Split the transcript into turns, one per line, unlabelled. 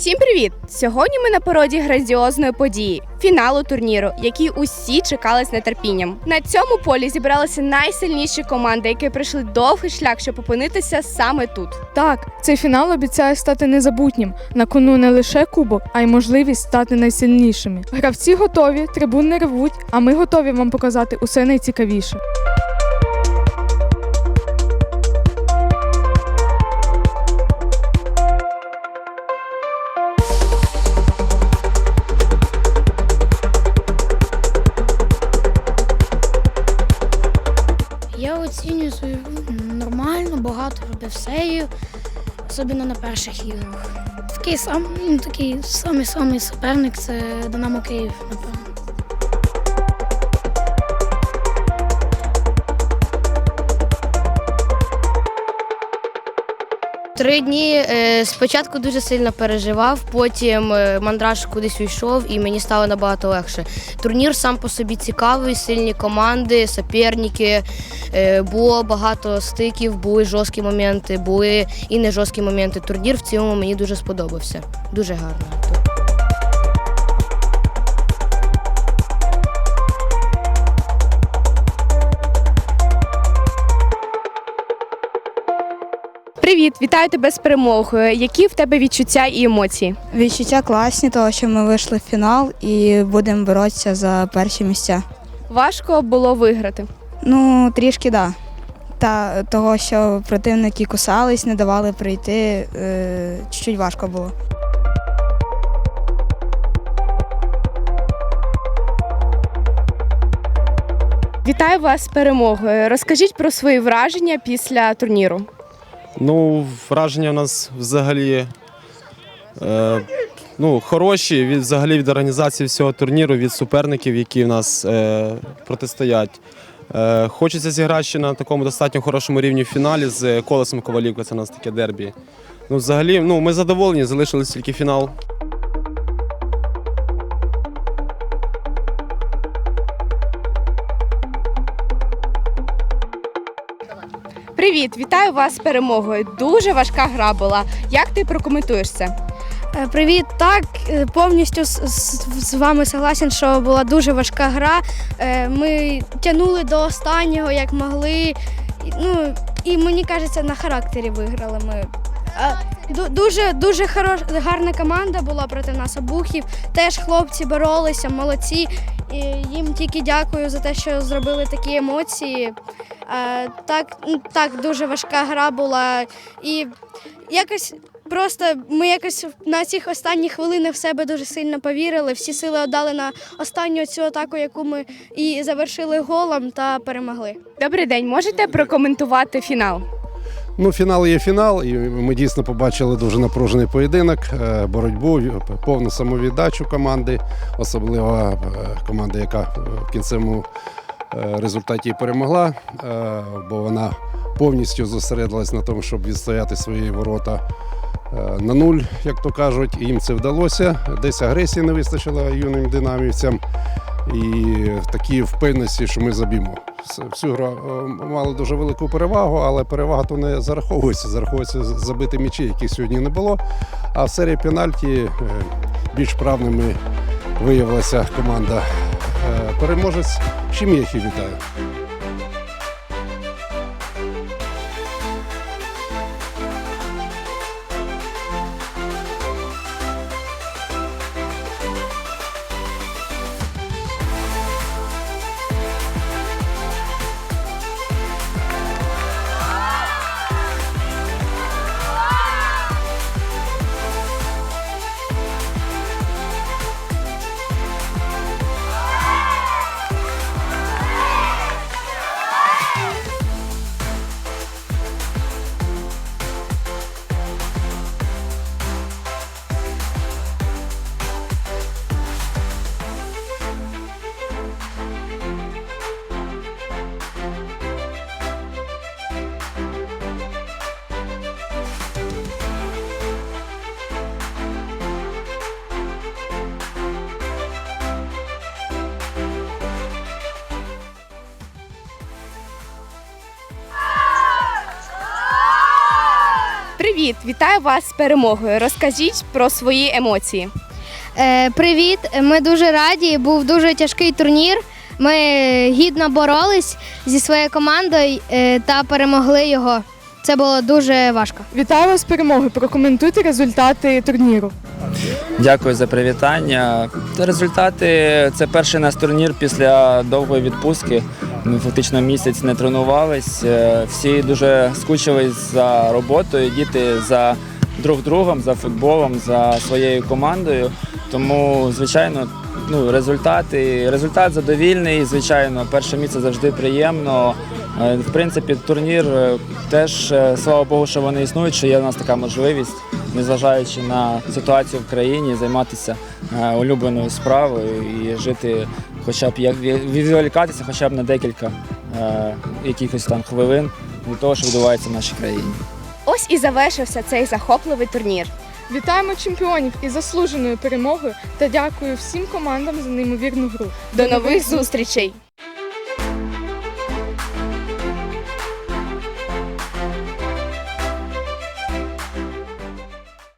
Всім привіт! Сьогодні ми на породі грандіозної події фіналу турніру, який усі чекали з нетерпінням. На цьому полі зібралися найсильніші команди, які пройшли довгий шлях, щоб опинитися саме тут.
Так, цей фінал обіцяє стати незабутнім. На кону не лише кубок, а й можливість стати найсильнішими. Гравці готові, трибуни ревуть, а ми готові вам показати усе найцікавіше.
Сейвів, особливо на перших іграх. Такий сам, ну, такий самий самий суперник це Динамо Київ, напевно.
Три дні е, спочатку дуже сильно переживав, потім е, мандраж кудись уйшов і мені стало набагато легше. Турнір сам по собі цікавий, сильні команди, суперники. Е, було багато стиків, були жорсткі моменти, були і не жорсткі моменти. Турнір в цілому мені дуже сподобався. Дуже гарно.
Вітаю тебе з перемогою. Які в тебе відчуття і емоції?
Відчуття класні, того що ми вийшли в фінал і будемо боротися за перші місця.
Важко було виграти.
Ну, трішки да. Та того, що противники кусались, не давали прийти, е, чуть-чуть важко було.
Вітаю вас з перемогою. Розкажіть про свої враження після турніру.
Ну, враження в нас взагалі е, ну, хороші від, взагалі від організації всього турніру, від суперників, які в нас е, протистоять. Е, хочеться зіграти ще на такому достатньо хорошому рівні в фіналі з Колесом Ковалівка, це у нас таке дербі. Ну, взагалі, ну, ми задоволені, залишилось тільки фінал.
Привіт, вітаю вас з перемогою. Дуже важка гра була. Як ти прокоментуєш це?
Е, Привіт, так е, повністю з, з, з вами согласен, що була дуже важка гра. Е, Ми тягнули до останнього, як могли. Ну і мені кажеться, на характері виграли ми. А, Дуже дуже хорош, гарна команда була проти нас обухів. Теж хлопці боролися, молодці. І їм тільки дякую за те, що зробили такі емоції. А, так, ну, так, дуже важка гра була. І якось Просто ми якось на цих останніх хвилинах в себе дуже сильно повірили. Всі сили віддали на останню цю атаку, яку ми і завершили голом та перемогли.
Добрий день, можете прокоментувати фінал?
Ну, фінал є фінал, і ми дійсно побачили дуже напружений поєдинок, е, боротьбу, повну самовіддачу команди, особливо е, команда, яка в кінцевому е, результаті перемогла, е, бо вона повністю зосередилась на тому, щоб відстояти свої ворота е, на нуль, як то кажуть. І їм це вдалося. Десь агресії не вистачило юним динамівцям. І такі впевненості, що ми заб'ємо. Всю гру е, мали дуже велику перевагу, але перевага то не зараховується. Зараховується забити м'ячі, яких сьогодні не було. А в серії пенальті е, більш правними виявилася команда е, переможець. Чим я їх вітаю.
Привіт! Вітаю вас з перемогою. Розкажіть про свої емоції.
Е, привіт! Ми дуже раді. Був дуже тяжкий турнір. Ми гідно боролись зі своєю командою е, та перемогли його. Це було дуже важко.
Вітаю вас з перемогою. Прокоментуйте результати турніру.
Дякую за привітання. Результати це перший наш турнір після довгої відпустки. Ми фактично місяць не тренувались. Е, Всі дуже скучили за роботою, діти за друг другом, за футболом, за своєю командою. Тому, звичайно, ну, результати, результат задовільний. Звичайно, перше місце завжди приємно. Е, В принципі, турнір е, теж, слава Богу, що вони існують, що є в нас така можливість, незважаючи на ситуацію в країні, займатися улюбленою справою і жити, хоча б як відволікатися хоча б на декілька е, якихось там хвилин від того, що відбувається в нашій країні.
Ось і завершився цей захопливий турнір.
Вітаємо чемпіонів із заслуженою перемогою та дякую всім командам за неймовірну гру.
До нових зустрічей!